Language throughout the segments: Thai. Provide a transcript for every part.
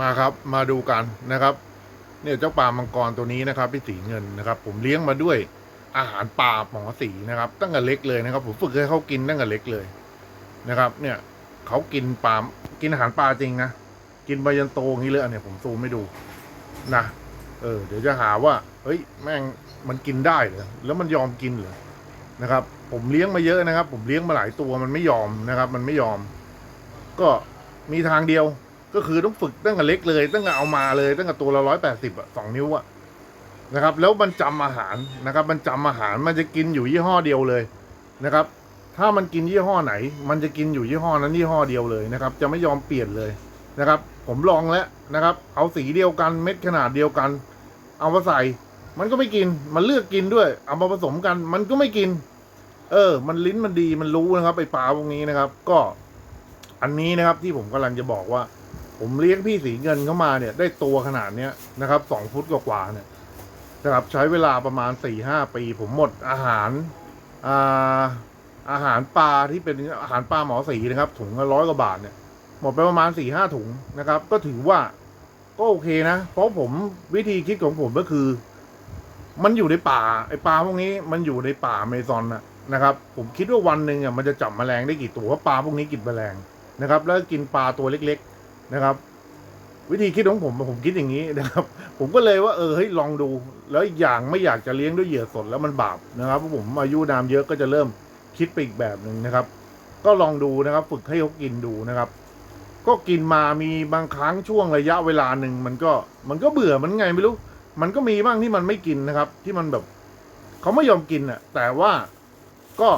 มาครับมาดูกันนะครับเนี่ยเจ้าปลามังกรตัวนี้นะครับพี่สีเงินนะครับ ผมเลี้ยงมาด้วยอาหารปลาหมอสีนะครับ ตั้งแต่เล็กเลยนะครับ ผมฝึกให้เขากินตั้งแต่เล็กเลยนะครับ เนี่ยเขากินปลากินอาหารปลาจริงนะกินใบยันโตงนี้เลยเนี่ยผมซูมไม่ดูนะเออเดี๋ยวจะหาว่า เฮ้ย แม่งมันกินได้เหรอแล้วมันยอมกินเหรอนะครับ ผมเลี้ยงมาเยอะนะครับ ผมเลี้ยงมาหลายตัวมันไม่ยอมนะครับ มันไม่ยอม ก็มีทางเดียว ก็คือต้องฝึกตั้งแต่เล็กเลย ตั้งแต่เอามาเลยตั้งแต่ตัวละร้อยแปดสิบอะสองนิ้วอะนะครับ แล้วมันจำอาหารนะครับ มันจำอาหารมันจะกินอยู่ยี่ห้อเดียวเลยนะครับ ถ้ามันกินยี่ห้อไหน มันจะกินอยู่ยี่ห้อนั้นยี่ห้อเดียวเลยนะครับ จะไม่ยอมเปลี่ยนเลยนะครับ ผมลองแล้วนะครับ เอาสีเดียวกันเม็ดขนาดเดียวกัน เอามาใส่ มันก็ไม่กิน มันเลือกกินด้วย เอามาผสมกัน มันก็ไม่กิน เออ มันลิ้นมันดีมันรู้นะครับไอปลาพวกนี้นะครับ ก็อันนี้นะครับที่ผมกำลังจะบอกว่า ผมเลี้ยงพี่สีเงินเข้ามาเนี่ย ได้ตัวขนาดเนี้ยนะครับสองฟุตกว่าๆเนี่ยนะครับใช้เวลาประมาณสี่ห้าปี ผมหมดอาหารอ่าอาหารปลาที่เป็นอาหารปลาหมอสีนะครับ ถุงละร้อยกว่าบาทเนี่ย หมดไปประมาณสี่ห้าถุงนะครับ ก็ถือว่าก็โอเคนะ เพราะผมวิธีคิดของผมก็คือ มันอยู่ในป่าไอ้ปลาพวกนี้มันอยู่ในป่าเมซอนนะนะครับ ผมคิดว่าวันหนึ่งอะมันจะจับแมลงได้กี่ตัวเพราะปลาพวกนี้กินแมลงนะครับ แล้วกินปลาตัวเล็กๆ นะครับ วิธีคิดของผมผมคิดอย่างนี้นะครับ ผมก็เลยว่าเออเฮ้ยลองดู แล้วอีกอย่างไม่อยากจะเลี้ยงด้วยเหยื่อสดแล้วมันบาปนะครับเพราะผมอายุนามเยอะก็จะเริ่มคิดไปอีกแบบหนึ่งนะครับ ก็ลองดูนะครับ ฝึกให้เขากินดูนะครับ ก็กินมามีบางครั้งช่วงระยะเวลาหนึ่งมันก็มันก็เบื่อมันไงไม่รู้ มันก็มีบ้างที่มันไม่กินนะครับ ที่มันแบบเขาไม่ยอมกินอะ แต่ว่าก็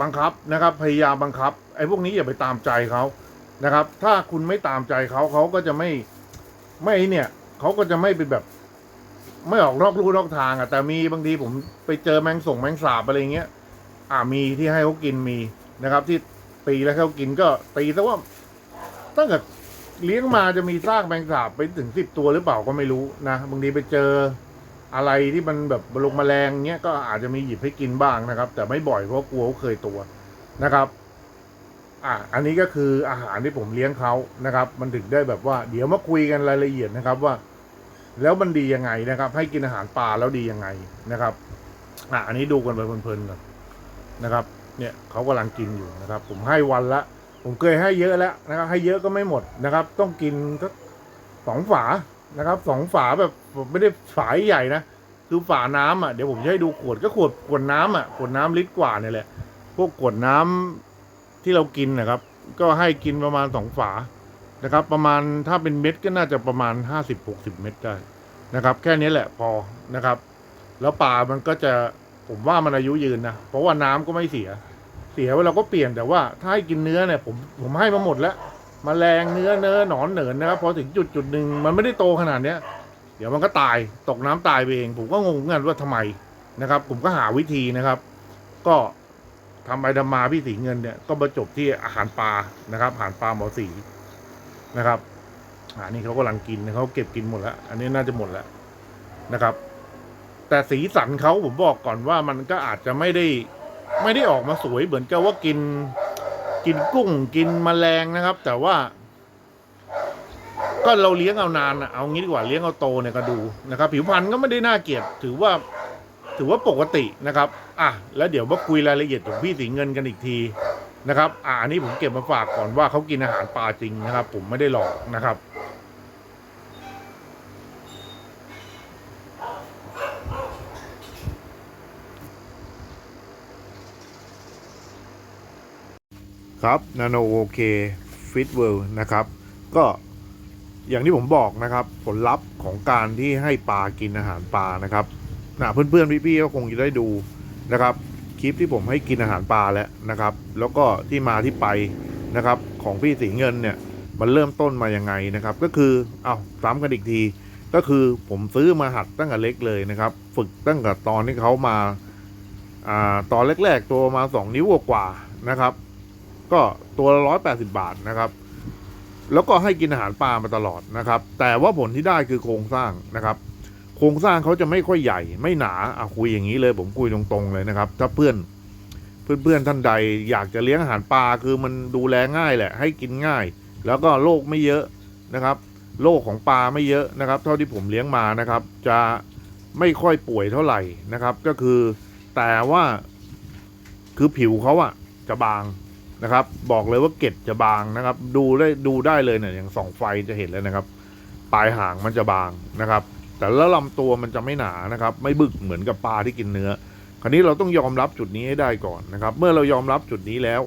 บังคับนะครับ พยายามบังคับไอ้พวกนี้อย่าไปตามใจเขา นะครับ ถ้าคุณไม่ตามใจเขาเขาก็จะไม่ไม่เนี่ยเขาก็จะไม่เป็นแบบ ไม่ออกนอกลู่นอกทางอะแต่มีบางทีผมไปเจอแมงส่งแมงสาบอะไรเงี้ยอ่ามีที่ให้เขากินมีนะครับ ที่ตีแล้วเขากินก็ตีแต่ว่าตั้งแต่เลี้ยงมาจะมีซากแมงสาบไปถึงสิบตัวหรือเปล่าก็ไม่รู้นะบางทีไปเจออะไรที่มันแบบลงแมลงเงี้ยก็อาจจะมีหยิบให้กินบ้างนะครับ แต่ไม่บ่อยเพราะกลัวเขาเคยตัวนะครับ อ่าอันนี้ก็คืออาหารที่ผมเลี้ยงเขานะครับ มันถึงได้แบบว่า เดี๋ยวมาคุยกันรายละเอียดนะครับว่า แล้วมันดียังไงนะครับ ให้กินอาหารปลาแล้วดียังไงนะครับ อะอันนี้ดูกันไปเพลินๆก่อนนะครับ เนี่ยเขากำลังกินอยู่นะครับ ผมให้วันละ ผมเคยให้เยอะแล้วนะครับ ให้เยอะก็ไม่หมดนะครับ ต้องกินสักสองฝานะครับสองฝาแบบผมไม่ได้ฝาใหญ่นะคือฝาน้ำอะเดี๋ยวผมจะให้ดูขวดก็ขวดขวดน้ำอะขวดน้ำลิตรกว่าเนี่ยแหละพวกขวดน้ำ ที่เรากินนะครับ ก็ให้กินประมาณสองฝานะครับ ประมาณถ้าเป็นเม็ดก็น่าจะประมาณห้าสิบหกสิบเม็ดได้นะครับ แค่นี้แหละพอนะครับ แล้วปลามันก็จะผมว่ามันอายุยืนนะเพราะว่าน้ำก็ไม่เสีย เสียเราก็เปลี่ยนแต่ว่าถ้าให้กินเนื้อเนี่ยผมผมให้มาหมดแล้วมแมลงเนื้อเนื้อหนอนเหนินนะครับพอถึงจุดจุดหนึ่งมันไม่ได้โตขนาดเนี้ยเดี๋ยวมันก็ตายตกน้ำตายไปเอง ผมก็งงเหมือนกันว่าทำไมนะครับ ผมก็หาวิธีนะครับ ก็ ทำไปทำมาพี่สีเงินเนี่ยก็มาจบที่อาหารปลานะครับอาหารปลาหมอสีนะครับอานี่เขากำลังกินเขาเก็บกินหมดแล้ว อันนี้น่าจะหมดแล้วนะครับ แต่สีสันเขาผมบอกก่อนว่ามันก็อาจจะไม่ได้ไม่ได้ออกมาสวยเหมือนกับว่ากินกินกุ้งกินแมลงนะครับ แต่ว่า ก็เราเลี้ยงเอานานเอางี้ดีกว่าเลี้ยงเอาโตเนี่ยก็ดูนะครับ ผิวพรรณก็ไม่ได้น่าเกลียดถือว่า ถือว่าปกตินะครับ อะแล้วเดี๋ยวมาคุยรายละเอียดของพี่สีเงินกันอีกทีนะครับ อ่าอันนี้ผมเก็บมาฝากก่อนว่าเขากินอาหารปลาจริงนะครับ ผมไม่ได้หลอกนะครับครับนาโนโอเคฟิตเวิลนะครับ ก็อย่างที่ผมบอกนะครับ ผลลัพธ์ของการที่ให้ปลากินอาหารปลานะครับ นะเพื่อนๆพี่ๆก็คงจะได้ดูนะครับคลิปที่ผมให้กินอาหารปลาแล้วนะครับ แล้วก็ที่มาที่ไปนะครับ ของพี่สีเงินเนี่ยมันเริ่มต้นมายังไงนะครับ ก็คือเอาซ้ำกันอีกที ก็คือผมซื้อมาหัดตั้งแต่เล็กเลยนะครับ ฝึกตั้งแต่ตอนที่เขามาอ่าตอนแรกๆ ตัวมาสองนิ้วกว่าๆนะครับ ก็ตัวละร้อยแปดสิบาทนะครับ แล้วก็ให้กินอาหารปลามาตลอดนะครับ แต่ว่าผลที่ได้คือโครงสร้างนะครับ ครงสร้างเขาจะไม่ค่อยใหญ่ ไม่หนาอะคุยอย่างนี้เลย ผมคุยตรงๆเลยนะครับ ถ้าเพื่อนเพื่อนๆท่านใดอยากจะเลี้ยงอาหารปลาคือมันดูแลง่ายแหละ ให้กินง่าย แล้วก็โรคไม่เยอะนะครับโรคของปลาไม่เยอะนะครับ เท่าที่ผมเลี้ยงมานะครับ จะไม่ค่อยป่วยเท่าไหร่นะครับ ก็คือแต่ว่าคือผิวเขาอะจะบางนะครับ บอกเลยว่าเกล็ดจะบางนะครับ ดูได้ดูได้เลยเนี่ยอย่างส่องไฟจะเห็นเลยนะครับ ปลายหางมันจะบางนะครับ แต่แล้วลำตัวมันจะไม่หนานะครับ ไม่บึกเหมือนกับปลาที่กินเนื้อ คราวนี้เราต้องยอมรับจุดนี้ให้ได้ก่อนนะครับ เมื่อเรายอมรับจุดนี้แล้ว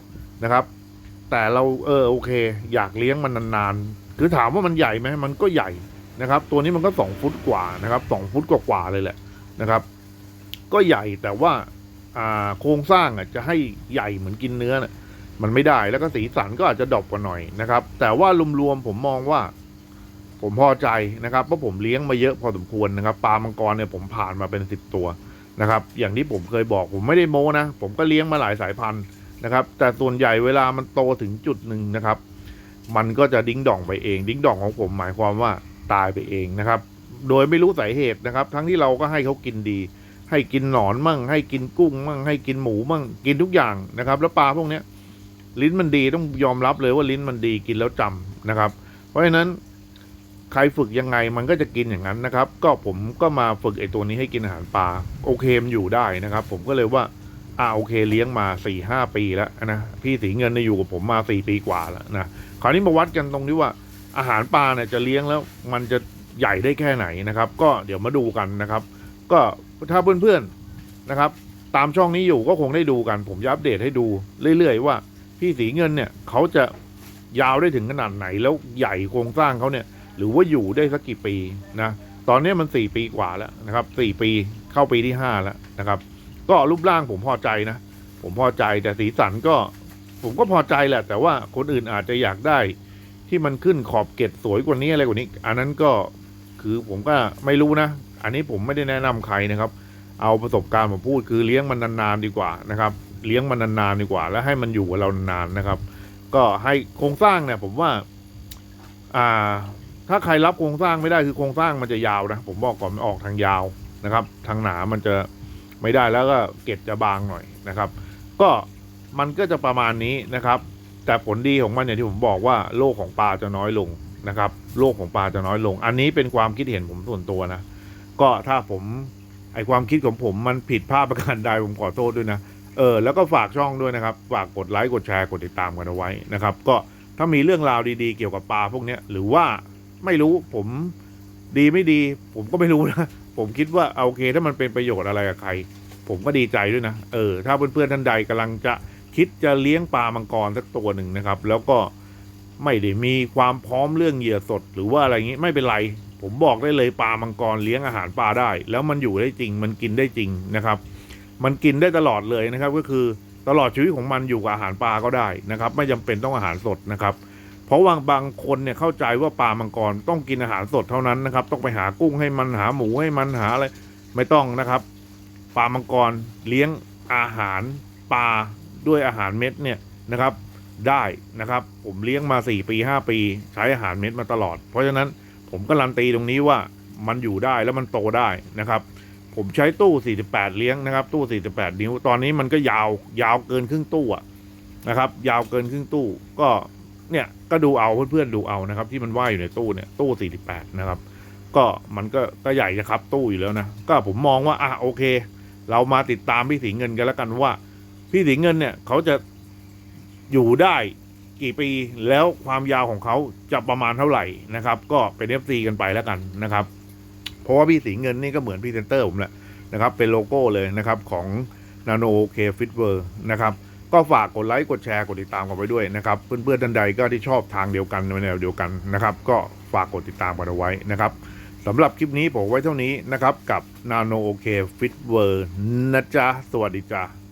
นะครับ แต่เราเออโอเค อยากเลี้ยงมันนานๆคือถามว่ามันใหญ่ไหมมันก็ใหญ่นะครับ ตัวนี้มันก็สองฟุตกว่านะครับสองฟุตกว่าๆเลยแหละนะครับ ก็ใหญ่แต่ว่าโครงสร้างอะจะให้ใหญ่เหมือนกินเนื้อนะมันไม่ได้แล้วก็สีสันก็อาจจะดรอปกว่าหน่อยนะครับ แต่ว่ารวมๆผมมองว่า ผมพอใจนะครับเพราะผมเลี้ยงมาเยอะพอสมควรนะครับปลามังกรเนี่ยผมผ่านมาเป็นสิบตัวนะครับ อย่างที่ผมเคยบอกผมไม่ได้โม้นะ ผมก็เลี้ยงมาหลายสายพันธุ์นะครับ แต่ส่วนใหญ่เวลามันโตถึงจุดหนึ่งนะครับ มันก็จะดิ้งด่องไปเอง ดิ้งด่องของผมหมายความว่าตายไปเองนะครับ โดยไม่รู้สาเหตุนะครับ ทั้งที่เราก็ให้เขากินดี ให้กินหนอนมั่ง ให้กินกุ้งมั่ง ให้กินหมูมั่ง กินทุกอย่างนะครับ แล้วปลาพวกเนี้ยลิ้นมันดีต้องยอมรับเลยว่าลิ้นมันดีกินแล้วจำนะครับ เพราะฉะนั้น ใครฝึกยังไงมันก็จะกินอย่างนั้นนะครับ ก็ผมก็มาฝึกไอตัวนี้ให้กินอาหารปลาโอเคมันอยู่ได้นะครับ ผมก็เลยว่าอ่าโอเคเลี้ยงมาสี่ห้าปีแล้วนะพี่สีเงินเนี่ยอยู่กับผมมาสี่ปีกว่าแล้วนะคราวนี้มาวัดกันตรงที่ว่าอาหารปลาเนี่ยจะเลี้ยงแล้วมันจะใหญ่ได้แค่ไหนนะครับ ก็เดี๋ยวมาดูกันนะครับ ก็ถ้าเพื่อนๆนะครับ ตามช่องนี้อยู่ก็คงได้ดูกัน ผมจะอัปเดตให้ดูเรื่อยๆว่า พี่สีเงินเนี่ยเขาจะยาวได้ถึงขนาดไหนแล้วใหญ่โครงสร้างเขาเนี่ย หรือว่าอยู่ได้สักกี่ปีนะตอนนี้มันสี่ปีกว่าแล้วนะครับสี่ปีเข้าปีที่ห้าแล้วนะครับ ก็รูปร่างผมพอใจนะ ผมพอใจแต่สีสันก็ผมก็พอใจแหละ แต่ว่าคนอื่นอาจจะอยากได้ที่มันขึ้นขอบเกล็ดสวยกว่านี้อะไรกว่านี้ อันนั้นก็คือผมก็ไม่รู้นะ อันนี้ผมไม่ได้แนะนำใครนะครับ เอาประสบการณ์ผมพูดคือเลี้ยงมันนานๆดีกว่านะครับ เลี้ยงมันนานๆดีกว่า แล้วให้มันอยู่กับเรานานๆนะครับ ก็ให้โครงสร้างเนี่ยผมว่าอ่า ถ้าใครรับโครงสร้างไม่ได้คือโครงสร้างมันจะยาวนะ ผมบอกก่อนมันออกทางยาวนะครับ ทางหนามันจะไม่ได้แล้วก็เกล็ดจะบางหน่อยนะครับ ก็มันก็จะประมาณนี้นะครับ แต่ผลดีของมันอย่างที่ผมบอกว่าโลกของปลาจะน้อยลงนะครับโลกของปลาจะน้อยลง อันนี้เป็นความคิดเห็นผมส่วนตัวนะ ก็ถ้าผมไอความคิดของผมมันผิดพลาดประการใดผมขอโทษด้วยนะเออแล้วก็ฝากช่องด้วยนะครับ ฝากกดไลค์กดแชร์กดติดตามกันเอาไว้นะครับ ก็ถ้ามีเรื่องราวดีๆเกี่ยวกับปลาพวกนี้หรือว่า ไม่รู้ผมดีไม่ดี ผมก็ไม่รู้นะผมคิดว่าเอาโอเค ถ้ามันเป็นประโยชน์อะไรกับใคร ผมก็ดีใจด้วยนะเออถ้าเพื่อนๆท่านใดกำลังจะคิดจะเลี้ยงปลามังกรสักตัวหนึ่งนะครับ แล้วก็ไม่ได้มีความพร้อมเรื่องเหยื่อสด หรือว่าอะไรอย่างนี้ไม่เป็นไร ผมบอกได้เลยปลามังกรเลี้ยงอาหารปลาได้ แล้วมันอยู่ได้จริง มันกินได้จริงนะครับ มันกินได้ตลอดเลยนะครับ ก็คือตลอดชีวิตของมันอยู่กับอาหารปลาก็ได้นะครับ ไม่จำเป็นต้องอาหารสดนะครับ เพราะว่าบางคนเนี่ยเข้าใจว่าปลามังกรต้องกินอาหารสดเท่านั้นนะครับ ต้องไปหากุ้งให้มันหาหมูให้มันหาอะไรไม่ต้องนะครับปลามังกรเลี้ยงอาหารปลาด้วยอาหารเม็ดเนี่ยนะครับ ได้นะครับ ผมเลี้ยงมาสี่ปีห้าปี ใช้อาหารเม็ดมาตลอด เพราะฉะนั้นผมการันตีตรงนี้ว่ามันอยู่ได้แล้วมันโตได้นะครับ ผมใช้ตู้ 48 เลี้ยงนะครับ ตู้ 48 นิ้วตอนนี้มันก็ยาวยาวเกินครึ่งตู้อะนะครับ ยาวเกินครึ่งตู้ก็ เนี่ยก็ดูเอาเพื่อนๆดูเอานะครับ ที่มันว่ายอยู่ในตู้เนี่ยตู้ 48 นะครับ ก็มันก็ก็ใหญ่นะครับ ตู้อยู่แล้วนะ ก็ผมมองว่าอะโอเค เรามาติดตามพี่สีเงินกันแล้วกันว่า พี่สีเงินเนี่ยเขาจะอยู่ได้กี่ปีแล้วความยาวของเขาจะประมาณเท่าไหร่นะครับ ก็เป็น FC กันไปแล้วกันนะครับ เพราะว่าพี่สีเงินนี่ก็เหมือนพรีเซนเตอร์ผมแหละนะครับ เป็นโลโก้เลยนะครับของ Nano K Fit w o r นะครับ ก็ฝากกดไลค์กดแชร์กดติดตามกันไปด้วยนะครับเพื่อนๆท่านใดก็ที่ชอบทางเดียวกันในแนวเดียวกันนะครับ ก็ฝากกดติดตามกันเอาไว้นะครับสำหรับคลิปนี้ผมไว้เท่านี้นะครับกับ Nano OK Fit w o r นะจ๊ะสวัสดีจ้า